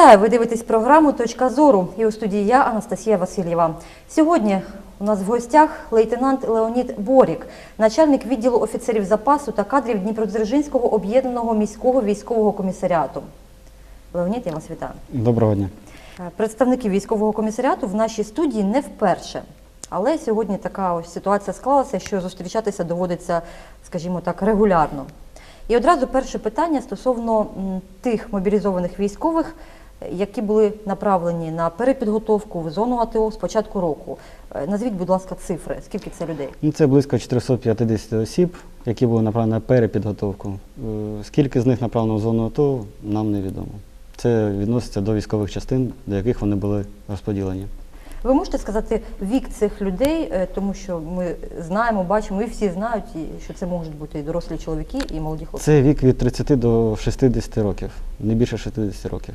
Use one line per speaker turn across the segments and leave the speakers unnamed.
Вітаю! Ви дивитесь програму Точка зору і у студії я, Анастасія Васильєва. Сьогодні у нас в гостях лейтенант Леонід Борік, начальник відділу офіцерів запасу та кадрів Дніпродзержинського об'єднаного міського військового комісаріату. Леонід, я вас вітаю.
Доброго дня.
Е, Представники військового комісаріату в нашій студії не вперше. Але сьогодні така ось ситуація склалася, що зустрічатися доводиться, скажімо так, регулярно. І одразу перше питання стосовно тих мобілізованих військових, які були направлені на перепідготовку в зону АТО з початку року. Е, Назвіть, будь ласка, цифри. Скільки це людей?
Ну, Це близько 450 осіб, які були направлені на перепідготовку. Е, Скільки з них направлено в зону АТО, нам невідомо. Це відноситься до військових частин, до яких вони були розподілені.
Ви можете сказати вік цих людей, Е, тому що ми знаємо, бачимо, і всі знають, що це можуть бути і дорослі чоловіки, і молоді хлопці.
Це вік від 30 до 60 років, не більше 60 років.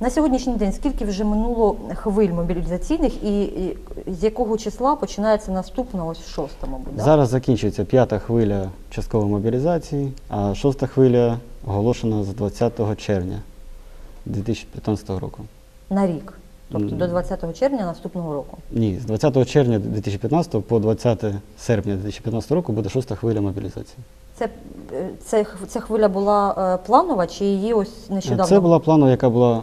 На сьогоднішній день скільки вже минуло хвиль мобілізаційних і, і з якого числа починається наступна, ось шоста, мабуть, да?
Зараз закінчується п'ята хвиля часткової мобілізації, а шоста хвиля оголошена з 20 червня 2015 року.
на рік, тобто до 20 червня наступного року.
Ні, з 20 червня 2015 по 20 серпня 2015 року буде шоста хвиля мобілізації.
Це, е, це, ця хвиля була е, планова чи її ось нещодавно?
Це була планова, яка була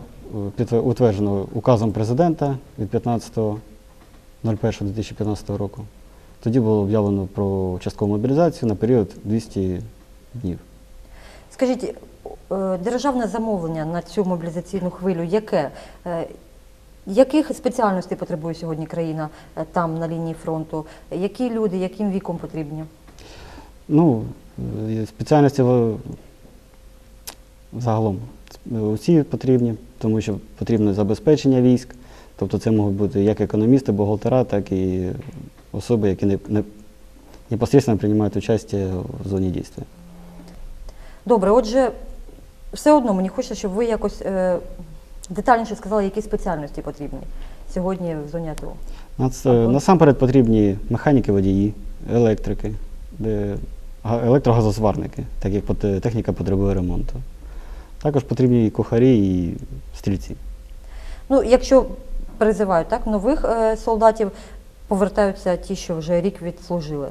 утверджена указом президента від 15.01.2015 року. Тоді було об'явлено про часткову мобілізацію на період 200 днів.
Скажіть, е, державне замовлення на цю мобілізаційну хвилю яке? Е, Яких спеціальностей потребує сьогодні країна е, там на лінії фронту? Які люди, яким віком потрібні?
Ну, спеціальності в- загалом усі потрібні, тому що потрібне забезпечення військ. Тобто це можуть бути як економісти, бухгалтера, так і особи, які не, не, непосредственно приймають участь в зоні дійства.
Добре, отже, все одно мені хочеться, щоб ви якось е, детальніше сказали, які спеціальності потрібні сьогодні в зоні АТО.
Нас, е, насамперед потрібні механіки, водії, електрики, електрогазосварники, так як техніка потребує ремонту. Також потрібні і кухарі, і стрільці.
Ну, якщо призивають так, нових е, солдатів, повертаються ті, що вже рік відслужили.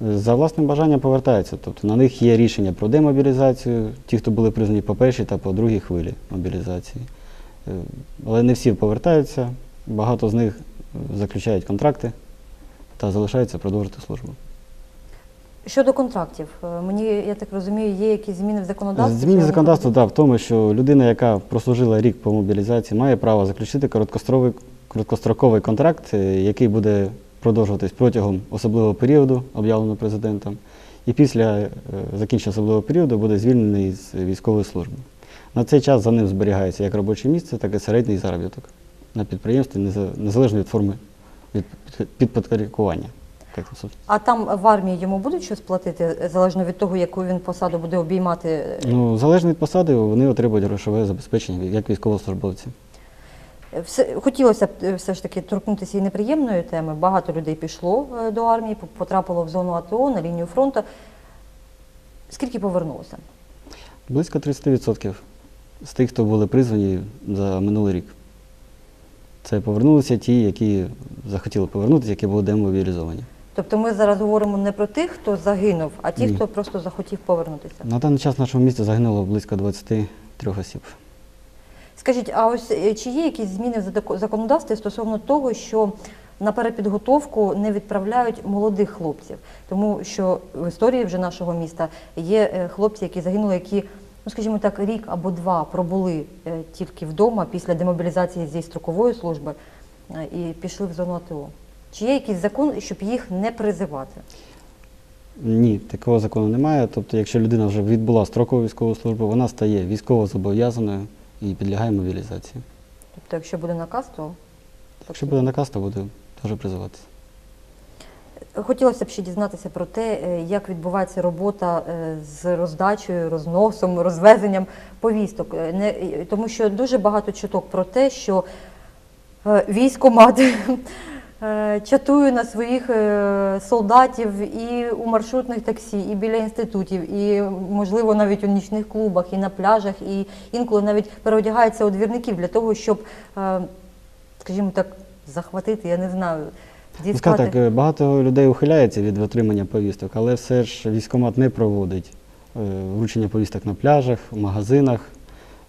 За власним бажанням повертаються. Тобто на них є рішення про демобілізацію, ті, хто були призвані по першій та по другій хвилі мобілізації. Е, Але не всі повертаються, багато з них е, заключають контракти та залишаються продовжити службу.
Щодо контрактів, е, мені, я так розумію, є якісь зміни в законодавстві?
Зміни
Чи
законодавства
вони
да, в тому, що людина, яка прослужила рік по мобілізації, має право заключити короткостроковий, короткостроковий контракт, е, який буде продовжуватись протягом особливого періоду, об'явленого президентом, і після е, закінчення особливого періоду буде звільнений з військової служби. На цей час за ним зберігається як робоче місце, так і середній заробіток на підприємстві, неза- незалежно від форми від під- собственно.
А там в армії йому будуть щось платити, залежно від того, яку він посаду буде обіймати?
Ну, залежно від посади, вони отримують грошове забезпечення як військовослужбовці.
Все, хотілося б е, все ж таки торкнутися і неприємної теми. Багато людей пішло е, до армії, потрапило в зону АТО на лінію фронту. Скільки повернулося?
Близько 30% з тих, хто були призвані за минулий рік. Це повернулися ті, які захотіли повернутися, які були демобілізовані.
Тобто ми зараз говоримо не про тих, хто загинув, а ті,
Ні.
хто просто захотів повернутися.
На даний час в нашому місті загинуло близько 23 осіб.
Скажіть, а ось е, чи є якісь зміни в законодавстві стосовно того, що на перепідготовку не відправляють молодих хлопців? Тому що в історії вже нашого міста є е, хлопці, які загинули, які, ну скажімо так, рік або два пробули е, тільки вдома після демобілізації зі строкової служби і пішли в зону АТО. Чи є якийсь закон, щоб їх не призивати?
Ні, такого закону немає. Тобто, якщо людина вже відбула строкову військову службу, вона стає військово зобов'язаною і підлягає мобілізації.
Тобто, якщо буде наказ, то
Якщо буде наказ, то буде теж призиватися.
Хотілося б ще дізнатися про те, е, як відбувається робота е, з роздачею, розносом, розвезенням повісток. Е, Не, тому що дуже багато чуток про те, що військомат чатую на своїх е, солдатів і у маршрутних таксі, і біля інститутів, і можливо навіть у нічних клубах, і на пляжах, і інколи навіть переодягається у двірників для того, щоб, е, скажімо так, захватити, я не знаю,
Ну,
діскати.
так, е, багато людей ухиляється від отримання повісток, але все ж військкомат не проводить е, вручення повісток на пляжах, в магазинах.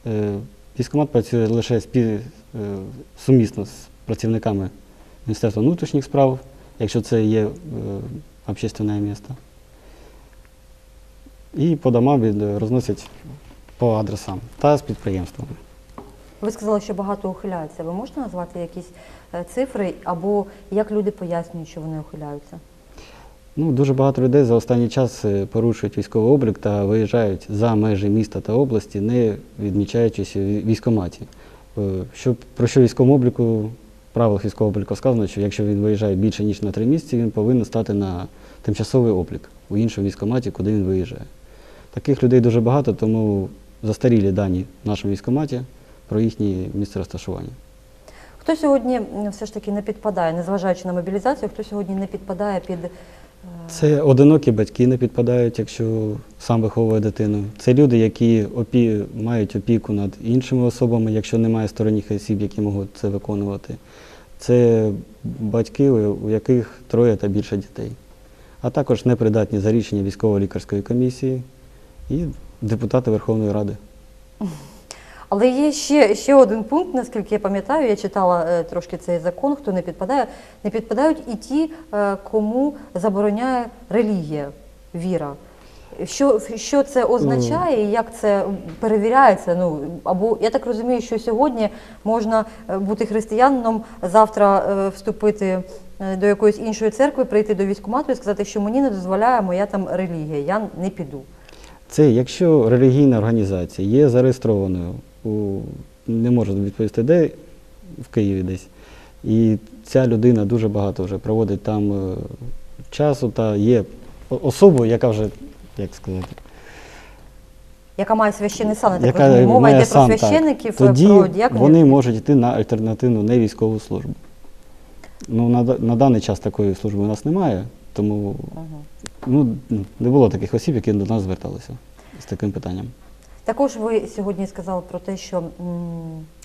Е, Військкомат працює лише спі, е, сумісно з працівниками Міністерства внутрішніх справ, якщо це є е, общественне місто. І по домам від- розносять по адресам та з підприємствами.
Ви сказали, що багато ухиляються. Ви можете назвати якісь е, цифри або як люди пояснюють, що вони ухиляються?
Ну, дуже багато людей за останній час е, порушують військовий облік та виїжджають за межі міста та області, не відмічаючись у вій- військкоматі. Е, Що, про що в військовому обліку, в правилах військового обліку сказано, що якщо він виїжджає більше, ніж на три місяці, він повинен стати на тимчасовий облік у іншому військоматі, куди він виїжджає. Таких людей дуже багато, тому застарілі дані в нашому військоматі про їхнє місце розташування.
Хто сьогодні все ж таки не підпадає, незважаючи на мобілізацію, хто сьогодні не підпадає під
Це одинокі батьки не підпадають, якщо сам виховує дитину. Це люди, які опі... мають опіку над іншими особами, якщо немає сторонніх осіб, які можуть це виконувати. Це батьки, у яких троє та більше дітей. А також непридатні за рішення військово-лікарської комісії і депутати Верховної Ради.
Але є ще, ще один пункт, наскільки я пам'ятаю, я читала е, трошки цей закон, хто не підпадає. Не підпадають і ті, е, кому забороняє релігія, віра. Що, що це означає і як це перевіряється? Ну або я так розумію, що сьогодні можна е, бути християнином, завтра вступити до якоїсь іншої церкви, прийти до військкомату і сказати, що мені не дозволяє моя там релігія, я не піду.
Це якщо релігійна організація є зареєстрованою у не можу відповісти, де в Києві десь. І ця людина дуже багато вже проводить там е, часу та є особою, яка вже, як сказати,
Яка має священний сан, я так
яка
розумію. Мова
має
йде про
так.
священиків, е,
тоді
про діяконів.
вони можуть йти на альтернативну невійськову службу. Ну, на, да- на даний час такої служби у нас немає, тому
Мгм.
ну, не було таких осіб, які до нас зверталися з таким питанням.
Також ви сьогодні сказали про те, що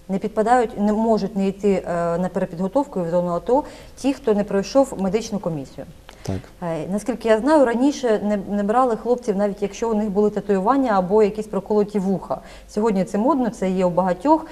не підпадають, не можуть не йти е, на перепідготовку в зону АТО ті, хто не пройшов медичну комісію.
Так.
Е, Наскільки я знаю, раніше не, не брали хлопців, навіть якщо у них були татуювання або якісь проколоті вуха. Сьогодні це модно, це є у багатьох.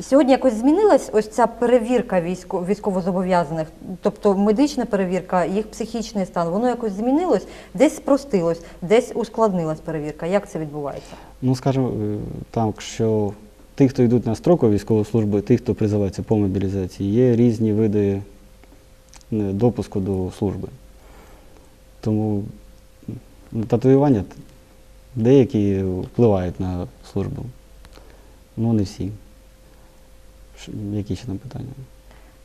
Сьогодні якось змінилась ось ця перевірка військо, військовозобов'язаних, тобто медична перевірка, їх психічний стан, воно якось змінилось, десь спростилось, десь ускладнилась перевірка. Як це відбувається?
Ну, скажімо, е, так, що ті, хто йдуть на строкову військову службу, і ті, хто призивається по мобілізації, є різні види е, допуску до служби. Тому татуювання деякі впливають на службу. Ну, не всі. Ш- Які ще там питання?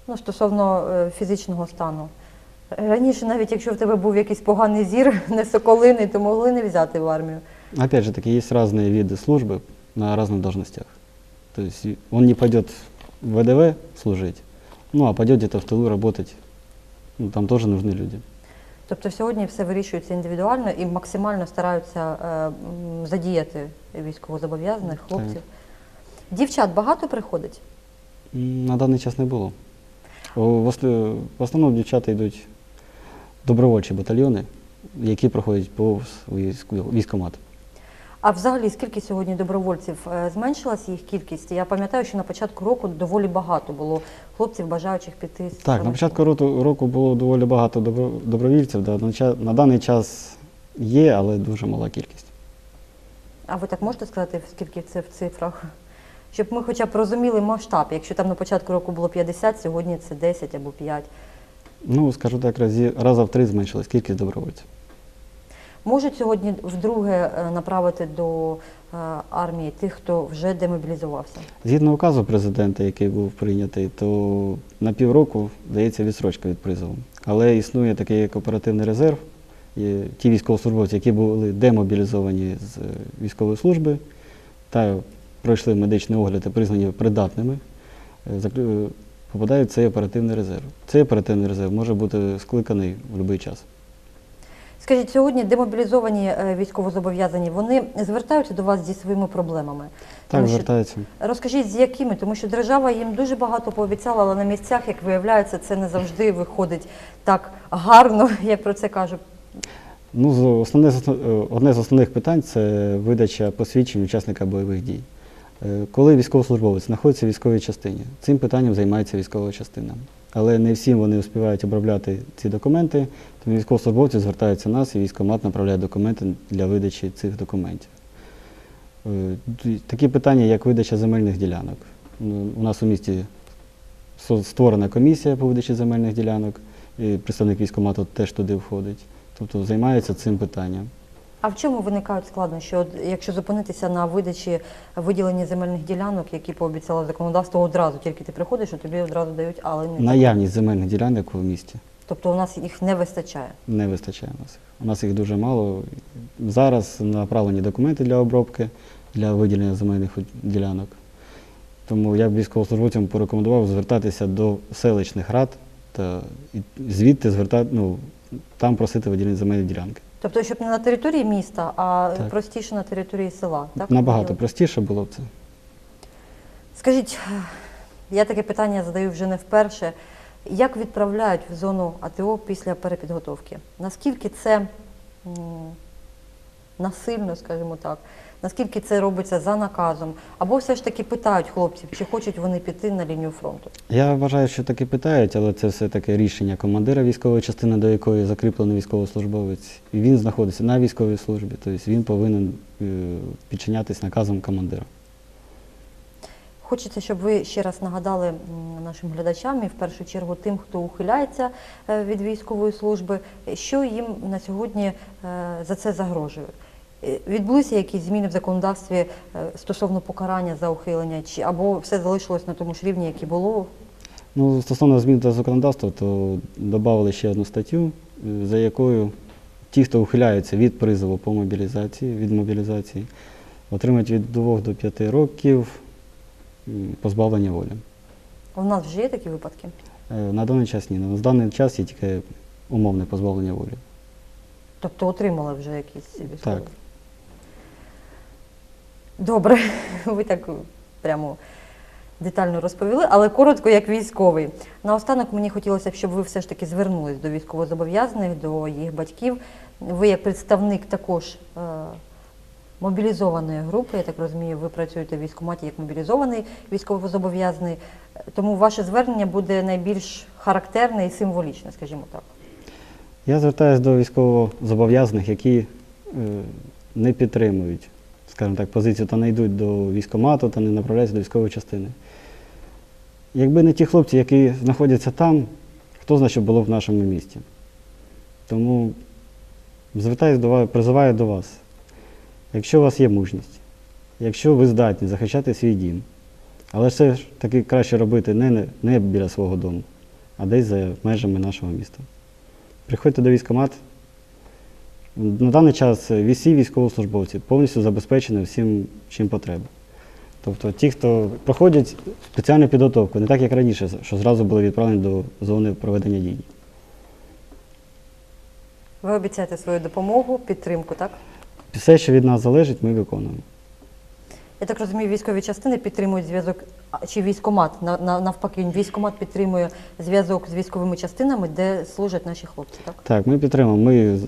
Ну, стосовно е, фізичного стану. Раніше, навіть якщо в тебе був якийсь поганий зір, не соколиний, то могли не взяти в армію.
Опять же таки, есть разные виды службы на разных должностях. То есть и он не пойдет в ВДВ служить, ну а пойдет где-то в тылу работать. Ну, там тоже нужны люди.
Тобто сьогодні все вирішується індивідуально і максимально стараються е, м, задіяти військовозобов'язаних хлопців. Дівчат багато приходить?
На даний час не було. В основному дівчата йдуть добровольчі батальйони, які проходять повз військ- військкомат.
А взагалі скільки сьогодні добровольців Е, зменшилась їх кількість? Я пам'ятаю, що на початку року доволі багато було хлопців, бажаючих піти.
Так, на початку року, було доволі багато добровільців. На даний час є, але дуже мала кількість.
А ви так можете сказати, скільки це в цифрах? Щоб ми хоча б розуміли масштаб. Якщо там на початку року було 50, сьогодні це 10 або 5.
Ну, скажу так, разі, раза в три зменшилась кількість добровольців.
Можуть сьогодні вдруге е, направити до е, армії тих, хто вже демобілізувався?
Згідно указу президента, який був прийнятий, то на півроку дається відсрочка від призову. Але існує такий як оперативний резерв. Є ті військовослужбовці, які були демобілізовані з е, військової служби та пройшли медичний огляд і признані придатними, е, е, попадають в цей оперативний резерв. Цей оперативний резерв може бути скликаний в будь-який час.
Скажіть, сьогодні демобілізовані е, військовозобов'язані, вони звертаються до вас зі своїми проблемами.
Так, звертаються.
Розкажіть, з якими, тому що держава їм дуже багато пообіцяла, але на місцях, як виявляється, це не завжди виходить так гарно, як про це кажуть.
Ну, основне, одне з основних питань це видача посвідчень учасника бойових дій. Е, Коли військовослужбовець знаходиться в військовій частині, цим питанням займається військова частина. Але не всім вони успівають обробляти ці документи, тому військовослужбовці звертаються до нас і військкомат направляє документи для видачі цих документів. Е, Такі питання, як видача земельних ділянок. У нас у місті створена комісія по видачі земельних ділянок, і представник військкомату теж туди входить. Тобто займається цим питанням.
А в чому виникають складнощі? От, якщо зупинитися на видачі виділенні земельних ділянок, які пообіцяло законодавство одразу, тільки ти приходиш, і тобі одразу дають, але не.
Наявність земельних ділянок у місті
Тобто у нас їх не вистачає.
не вистачає у нас. У нас їх дуже мало. Зараз направлені документи для обробки, для виділення земельних ділянок. Тому я б військовослужбовцям порекомендував звертатися до селищних рад та звідти звертати, ну, там просити виділення земельні ділянки.
Тобто, щоб не на території міста, а
Так.
простіше на території села. Так?
Набагато простіше було б це.
Скажіть, я таке питання задаю вже не вперше. Як відправляють в зону АТО після перепідготовки? Наскільки це м, насильно, скажімо так, наскільки це робиться за наказом? Або все ж таки питають хлопців, чи хочуть вони піти на лінію фронту?
Я вважаю, що таки питають, але це все таки рішення командира військової частини, до якої закріплений військовослужбовець. І він знаходиться на військовій службі, тобто він повинен е, підчинятись наказам командира.
Хочеться, щоб ви ще раз нагадали нашим глядачам і в першу чергу тим, хто ухиляється е, від військової служби, що їм на сьогодні е, за це загрожує. Відбулися якісь зміни в законодавстві е, стосовно покарання за ухилення, чи або все залишилось на тому ж рівні, як і було?
Ну, стосовно змін до законодавства, то додали ще одну статтю, е, за якою ті, хто ухиляється від призову по мобілізації, від мобілізації, отримають від 2 до 5 років позбавлення волі.
У нас вже є такі випадки.
Е, На даний час ні. На даний час є тільки умовне позбавлення волі.
Тобто отримали вже якісь військові?
Так.
Добре, ви так прямо детально розповіли, але коротко, як військовий. Наостанок мені хотілося б, щоб ви все ж таки звернулись до військовозобов'язаних, до їх батьків. Ви як представник також е, мобілізованої групи, я так розумію, ви працюєте в військкоматі як мобілізований військовозобов'язаний, тому ваше звернення буде найбільш характерне і символічне, скажімо так.
Я звертаюся до військовозобов'язаних, які е, не підтримують, скажімо так, позицію та не йдуть до військкомату та не направляються до військової частини. Якби не ті хлопці, які знаходяться там, хто знає, що було в нашому місті. Тому звертаюся до вас, призиваю до вас. Якщо у вас є мужність, якщо ви здатні захищати свій дім, але все ж таки краще робити не, не, біля свого дому, а десь за межами нашого міста. Приходьте до військкомат. На даний час всі військовослужбовці повністю забезпечені всім, чим потреба. Тобто ті, хто проходять спеціальну підготовку, не так як раніше, що зразу були відправлені до зони проведення дій.
Ви обіцяєте свою допомогу, підтримку, так?
Все, що від нас залежить, ми виконуємо.
Я так розумію, військові частини підтримують зв'язок, чи військомат, на- на- навпаки, військомат підтримує зв'язок з військовими частинами, де служать наші хлопці, так?
Так, ми підтримуємо. Ми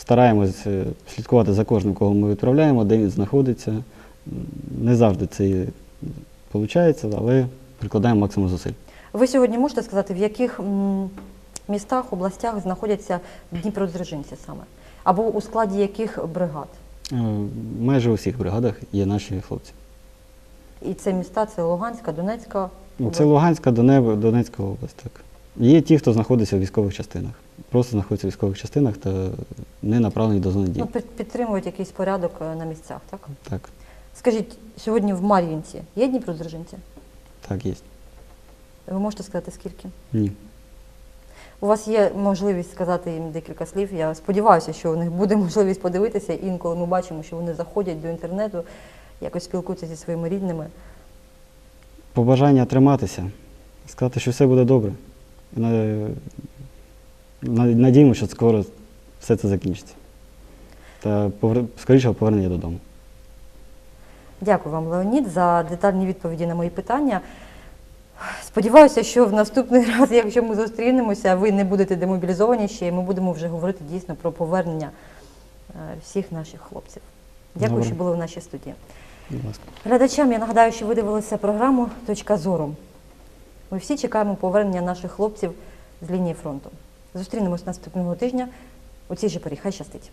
стараємось е, слідкувати за кожним, кого ми відправляємо, де він знаходиться. Не завжди це виходить, але прикладаємо максимум зусиль.
Ви сьогодні можете сказати, в яких містах, областях знаходяться Дніпродзержинці саме? Або у складі яких бригад?
Е, Майже у всіх бригадах є наші хлопці.
І це міста, це Луганська, Донецька. Область.
Це Луганська, Донецька область. Так. Є ті, хто знаходиться в військових частинах. Просто знаходяться в військових частинах та не направлені до зони дій.
Ну, під- підтримують якийсь порядок е, на місцях, так?
Так,
Скажіть, сьогодні в Мар'їнці є Дніпродзержинці?
так, є.
Ви можете сказати, скільки?
Ні.
У вас є можливість сказати їм декілька слів. Я сподіваюся, що у них буде можливість подивитися. Інколи ми бачимо, що вони заходять до інтернету, якось спілкуються зі своїми рідними.
Побажання триматися, Сказати, що все буде добре. На- на- Надіємося, що скоро все це закінчиться. Та скоріше повернення додому.
Дякую вам, Леонід, за детальні відповіді на мої питання. Сподіваюся, що в наступний раз, якщо ми зустрінемося, ви не будете демобілізовані ще, і ми будемо вже говорити дійсно про повернення е, всіх наших хлопців. Дякую,
Добре.
що були в нашій студії. Глядачам я нагадаю, що ви дивилися програму Точка зору. Ми всі чекаємо повернення наших хлопців з лінії фронту. Зустрінемось наступного тижня у цій же порі. Хай щастить.